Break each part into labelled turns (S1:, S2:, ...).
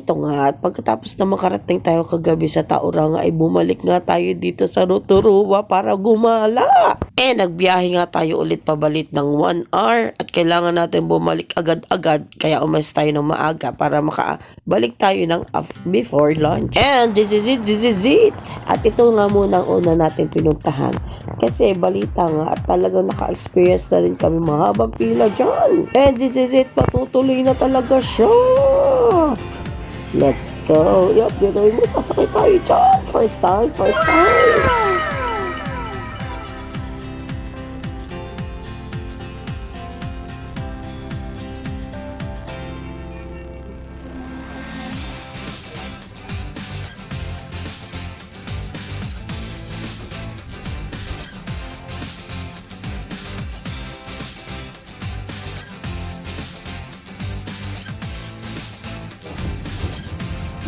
S1: ito nga, at pagkatapos na makarating tayo kagabi sa Tauranga ay bumalik nga tayo dito sa Rotorua para gumala. Eh nagbiyahe nga tayo ulit pabalit ng 1 hour at kailangan natin bumalik agad-agad kaya umalis tayo ng maaga para makabalik tayo ng before lunch. And this is it, this is it. At ito nga muna ang una natin pinuntahan. Kasi balita nga at talagang naka-experience na rin kami mahabang pila dyan. And this is it, patutuloy na talaga siya. Let's go. Yup, gagawin mo, sasakay tayo dyan. First time, first time.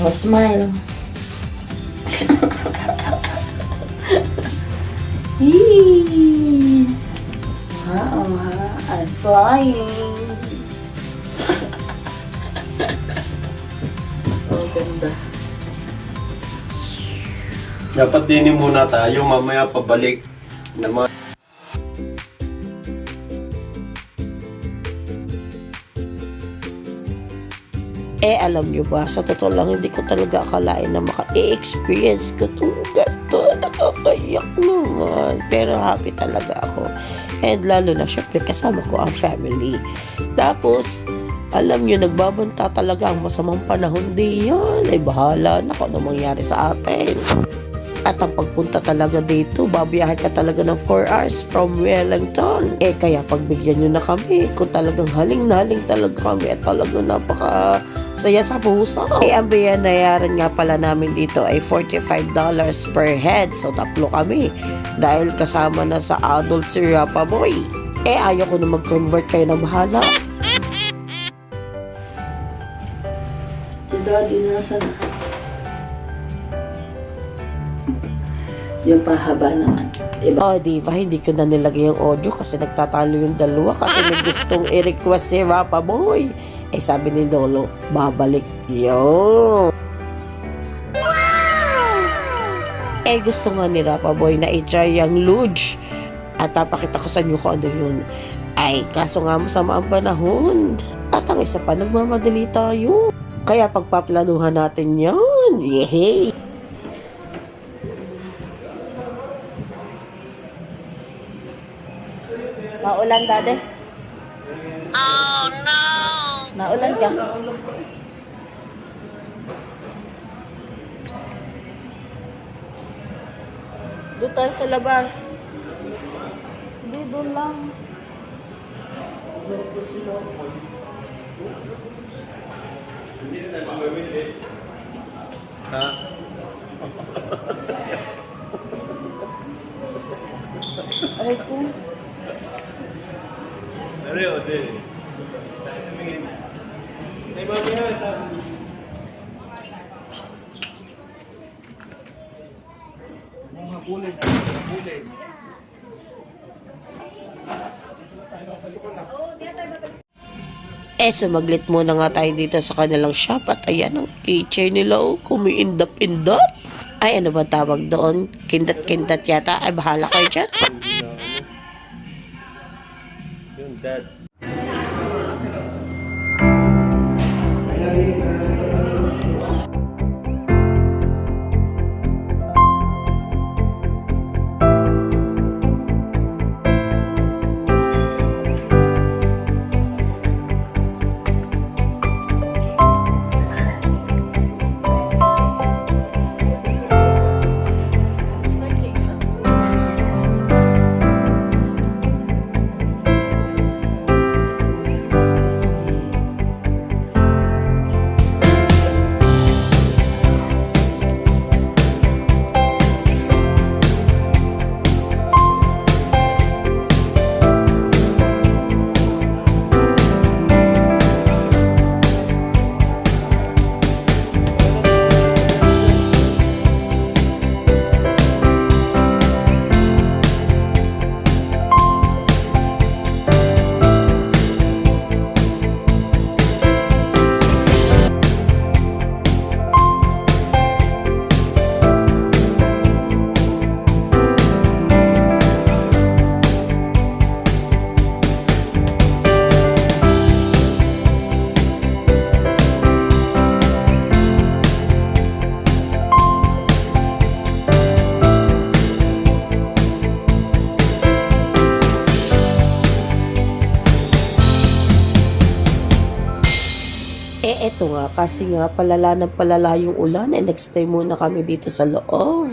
S2: Oh, smile. Yee. Wow, I'm flying. oh, ganda.
S3: Dapat dinin muna tayo, mamaya pabalik naman.
S1: Eh, alam nyo ba, sa totoo lang, hindi ko talaga akalain na maka-experience ko itong ganito. Nakakayak naman. Pero happy talaga ako. And lalo na, syempre, kasama ko ang family. Tapos, alam nyo, nagbabanta talaga ang masamang panahon diyan. Ay, bahala na kung ano mangyari sa atin. At ang pagpunta talaga dito, babiyahe ka talaga ng 4 hours from Wellington. Eh kaya pagbigyan nyo na kami, kung talagang haling na haling talaga kami at talagang napaka saya sa puso. Eh ang biyanayaran nga pala namin dito ay $45 per head. So tatlo kami. Dahil kasama na sa adult si Rapa Boy. Eh ayaw ko na mag-convert kayo ng bahala.
S2: Si Daddy nasa na? Yung pahaba naman. Iba.
S1: Oh, diva, hindi ko na nilagay yung audio kasi nagtatalo yung dalawa kasi may gustong i-request si Rapa Boy. Eh, sabi ni Lolo, babalik yun. Eh, gusto nga ni Rapa Boy na i-try yung luge. At papakita ko sa inyo kung ano yun. Ay, kaso nga masama ang panahon. At ang isa pa, nagmamadali tayo. Kaya pagpaplanuhan natin yan. Yehey!
S2: Maulan, Daddy? No! Maulan ka? Doon tayo sa labas. Hindi, doon lang.
S3: Ha?
S2: Aray ko.
S3: Dari o, di. Ay, mamaya, sabi. Mga kulay, mga kulay.
S1: Eh, sumaglit muna nga tayo dito sa kanilang shop at ayan ang keychain nila oh, kumiindap-indap. Ay, ano ba tawag doon? Kindat-kindat yata. Ay, bahala kayo dyan.
S3: Yung dad.
S1: Eto nga, kasi nga palala ng palala yung ulan, eh nagstay muna kami dito sa loob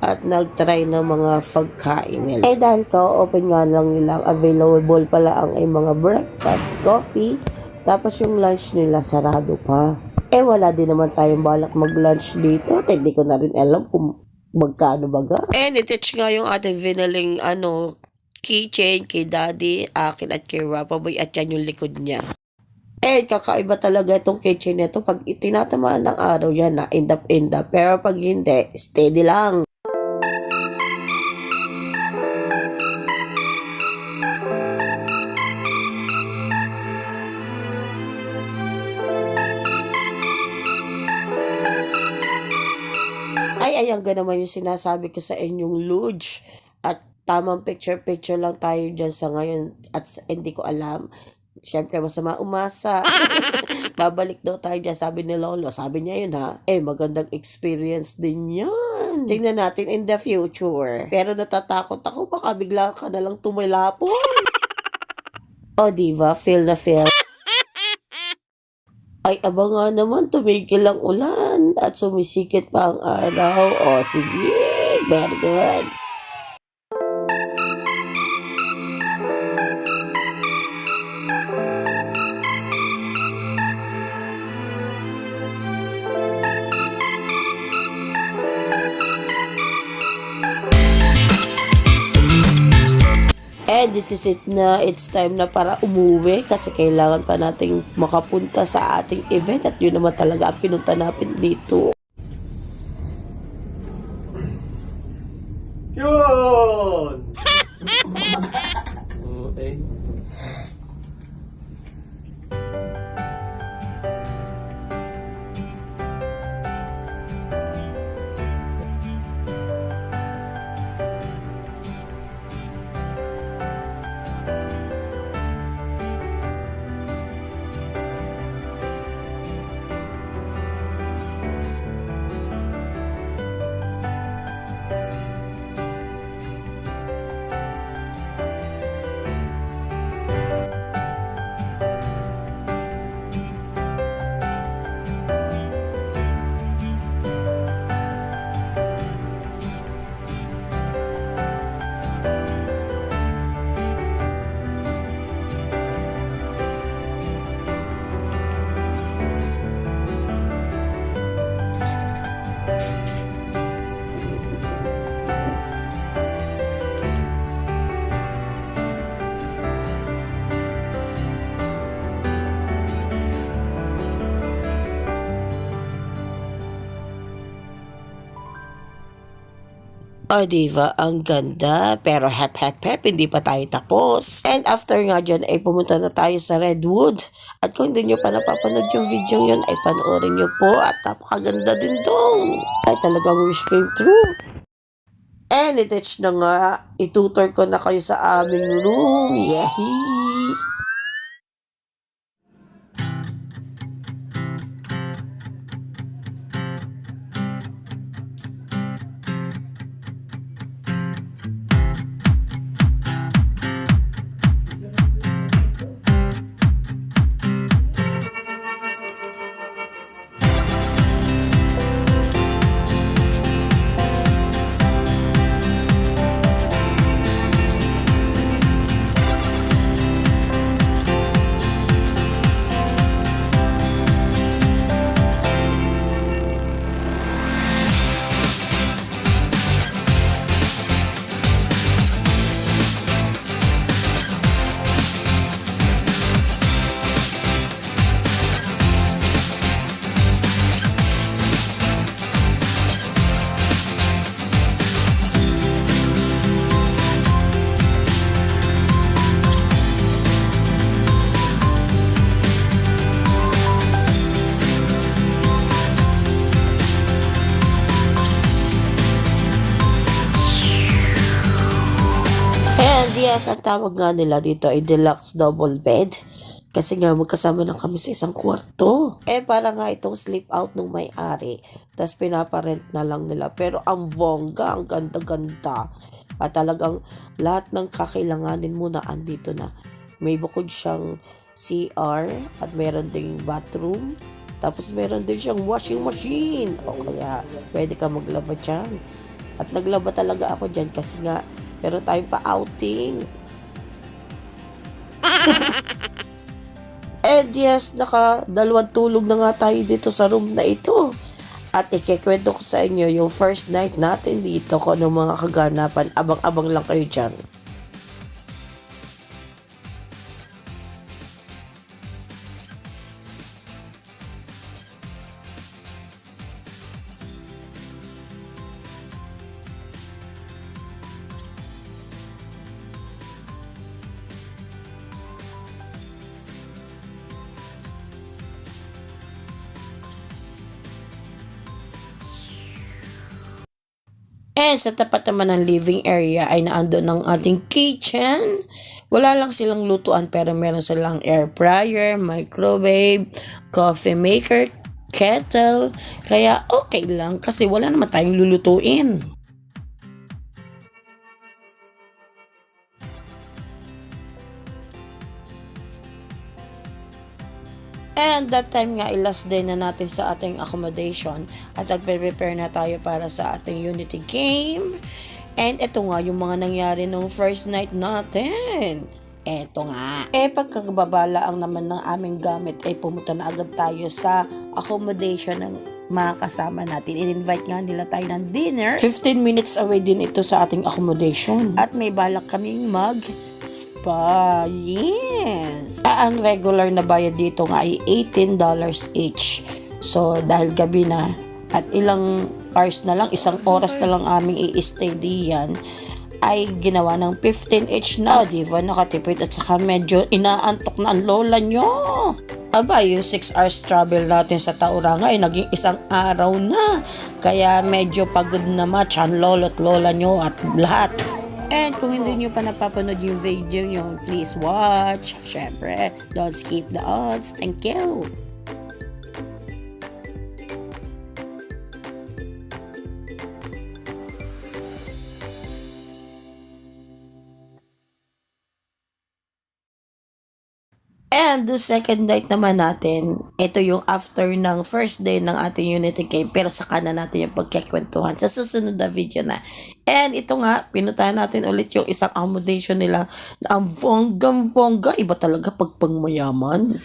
S1: at nagtry ng mga pagkain nila. Eh dahil to, open nga lang nilang available pala ang ay mga breakfast, coffee, tapos yung lunch nila sarado pa. Eh wala din naman tayong balak mag-lunch dito at hindi ko na rin alam kung magkano baga. Eh nititch nga yung ating vinaling ano, keychain kay daddy, akin at kay Rapaboy at yan yung likod niya. Eh, kakaiba talaga itong keychain nito. Pag itinatamaan ng araw yan na end up, end up. Pero pag hindi, steady lang. Ay, ayan ga naman yung sinasabi ko sa inyong luge. At tamang picture-picture lang tayo dyan sa ngayon. At hindi ko alam. Siyempre, masama umasa. Babalik daw tayo dyan, sabi ni Lolo. Sabi niya yun ha. Eh, magandang experience din yan. Tingnan natin in the future. Pero natatakot ako, baka bigla ka na lang tumilapon. o, diva, feel na feel. Ay, aba nga naman, tumigil ang ulan at sumisikit pa ang araw. O, sige, very good. And this is it na. It's time na para umuwi kasi kailangan pa nating makapunta sa ating event at yun naman talaga ang pinunta natin dito.
S3: Yun! okay.
S1: O, diva, ang ganda. Pero hep, hep, hep, hindi pa tayo tapos. And after nga dyan, ay pumunta na tayo sa Redwood. At kung hindi nyo pa napapanood yung video yun, ay panoorin nyo po. At napakaganda din dong. Ay, talagang wish came true. And ititch na nga, itutor ko na kayo sa aming room. Yehey! Yes, ang tawag nga nila dito ay deluxe double bed. Kasi nga magkasama na kami sa isang kwarto. Eh para nga itong sleep out nung may-ari. Tapos pinaparent na lang nila. Pero ang bongga, ang ganda-ganda. At talagang lahat ng kakailanganin mo na andito na. May bukod siyang CR at meron ding bathroom. Tapos meron din siyang washing machine. O kaya pwede ka maglaba dyan. At naglaba talaga ako dyan kasi nga meron tayong pa-outing. And yes, naka dalawang tulog na nga tayo dito sa room na ito. At ikikwento ko sa inyo yung first night natin dito kung ano mga kaganapan. Abang-abang lang kayo dyan. And sa tapat naman ng living area ay naandun ng ating kitchen. Wala lang silang lutuan pero meron silang air fryer, microwave, coffee maker, kettle. Kaya okay lang kasi wala naman tayong lulutuin. And that time nga, last day na natin sa ating accommodation at nagpe-prepare na tayo para sa ating Unity game. And ito nga yung mga nangyari nung first night natin. Eto nga. Eh, pagkakababala ang naman ng aming gamit, ay pumunta na agad tayo sa accommodation ng mga kasama natin. In-invite nga nila tayo ng dinner. 15 minutes away din ito sa ating accommodation. At may balak kaming mag spa. Yes! Ah, ang regular na bayad dito nga ay $18 each. So, dahil gabi na at ilang hours na lang, isang oras na lang aming i-stay diyan, ay ginawa ng 15 each na. Di ba? Nakatipid at saka medyo inaantok na ang lola nyo. Aba, yung 6 hours travel natin sa Tauranga ay naging isang araw na. Kaya medyo pagod na match ang lolo't lola nyo at lahat. And kung hindi nyo pa napapanood yung video nyo, please watch. Siyempre, don't skip the odds. Thank you. And the second night naman natin, ito yung after ng first day ng ating Unity Game pero saka na natin yung pagkikwentuhan sa susunod na video na. And ito nga, pinutahan natin ulit yung isang accommodation nila na ang bonggang-bongga. Iba talaga pag pangmayaman.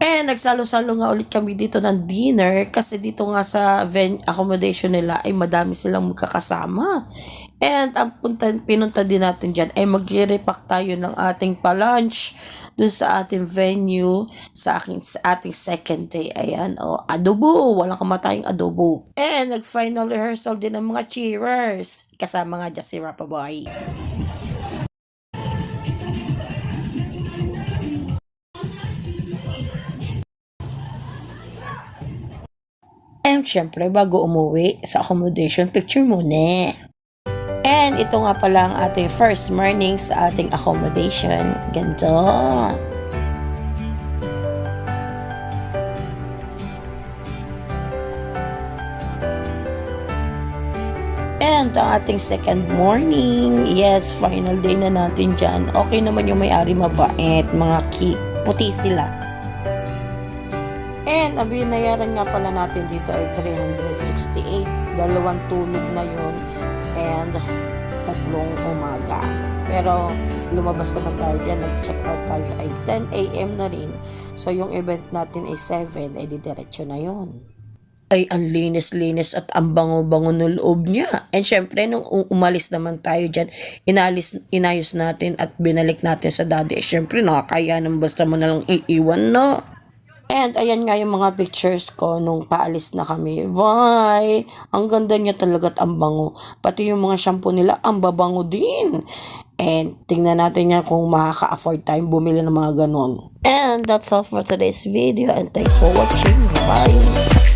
S1: And nagsalo-salo nga ulit kami dito ng dinner kasi dito nga sa ven- accommodation nila ay madami silang magkakasama. And ang punta, pinunta din natin dyan ay mag-repack tayo ng ating pa-lunch dun sa ating venue sa, aking, sa ating second day. Ayan, o, adobo. Walang kamatayang adobo. And nag-final rehearsal din ng mga cheerers. Kasama nga dyan si Rapa Boy. And syempre, bago umuwi sa accommodation, picture muna. And ito nga pala ang ating first morning sa ating accommodation. Ganto. And ang ating second morning, yes, final day na natin dyan. Okay naman yung may-ari mabait, mga cute, puti sila. And ang binayaran nga pala natin dito ay 368. Dalawang tulog na yon and tatlong umaga. Pero lumabas naman tayo dyan, nag-check out tayo ay 10 a.m. na rin. So yung event natin ay 7, ay didiretso na yon ay ang linis-linis at ang bango-bango ng loob niya. And syempre, nung umalis naman tayo dyan, inalis, inayos natin at binalik natin sa daddy. Eh, syempre, nakakaya nang basta mo na lang iiwan, no? And ayan nga yung mga pictures ko nung paalis na kami. Vay! Ang ganda niya talaga at ang bango. Pati yung mga shampoo nila, ang babango din. And tingnan natin yan kung makaka-afford tayong bumili ng mga ganon. And that's all for today's video. And thanks for watching. Bye!